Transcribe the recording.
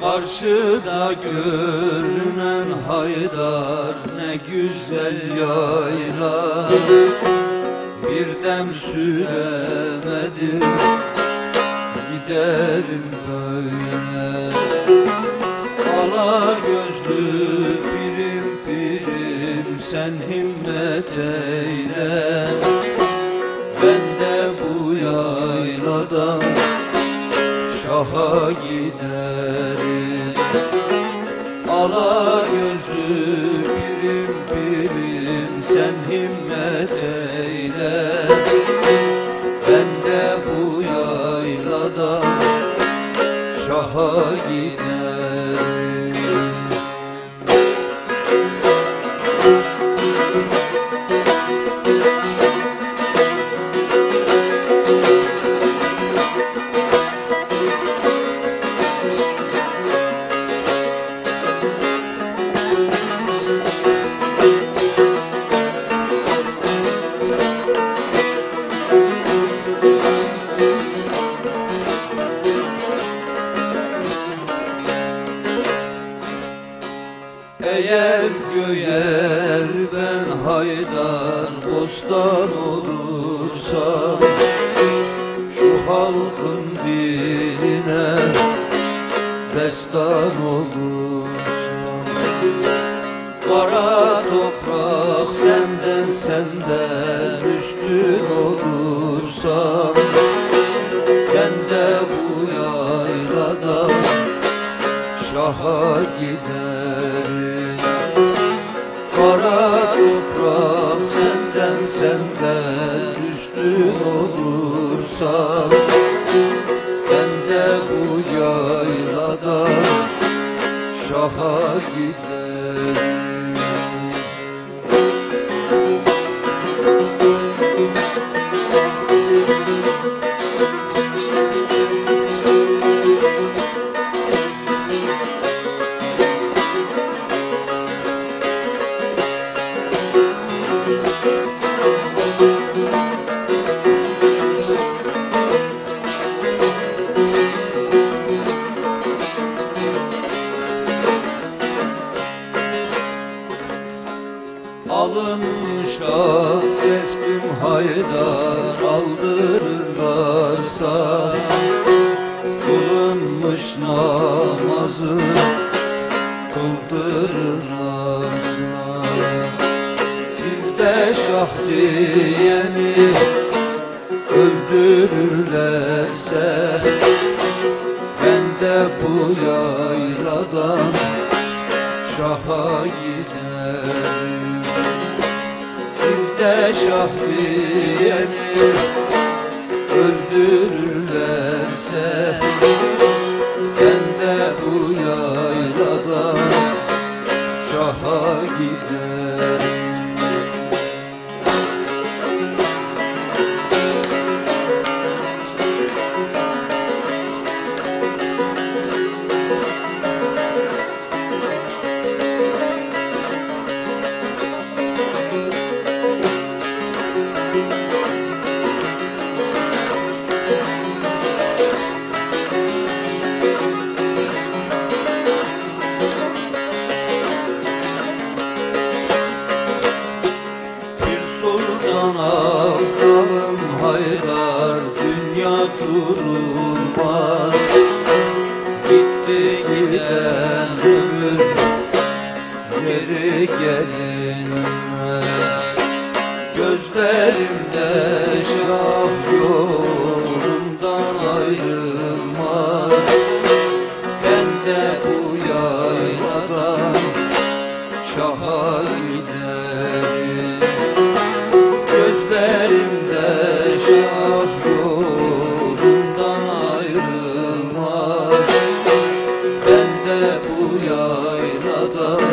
Karşıda görünen haydar ne güzel yayla Bir dem süremedim giderim böyle. Ala gözlü pirim pirim sen himmet eyle şaha giderim. Ala gözlü pirim pirim sen himmet eyle Eğer göğer ben haydar bostan olursam Şu halkın diline destan olursam. Kara toprak senden senden giderim Kara toprak senden senden üstün olursam Ben de bu yayladan şaha giderim Alınmış ah teslim haydar aldırırlarsa. Kılınmış namazı kıldırırlarsa. Sizde şah diyeni öldürürlerse. Ben de bu yayladan şaha giderim Sizde şah diyeni öldürürlerse Ben Sultan Allah'ım haydar dünya durulmaz Gitti giden geri gelinmez bu yayladan